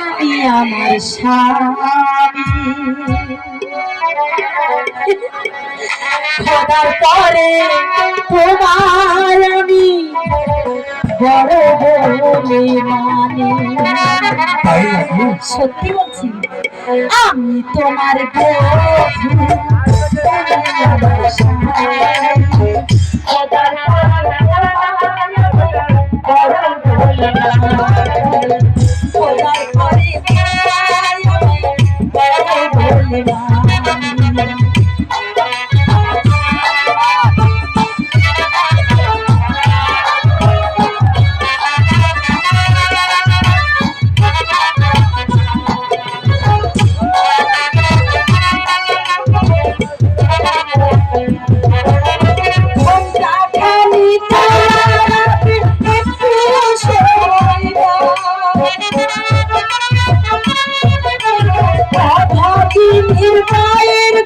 আমি আমার খোদার পরে তোমার আমি বড় বলে মানে। সত্যি বলছি? আমি তোমার বন্ধু Thank you.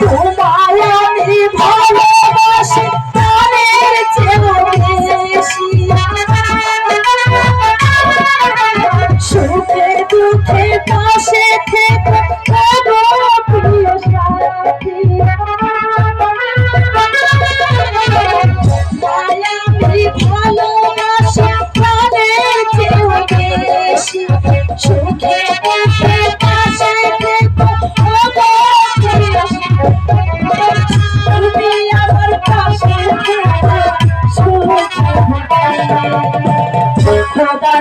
তোমার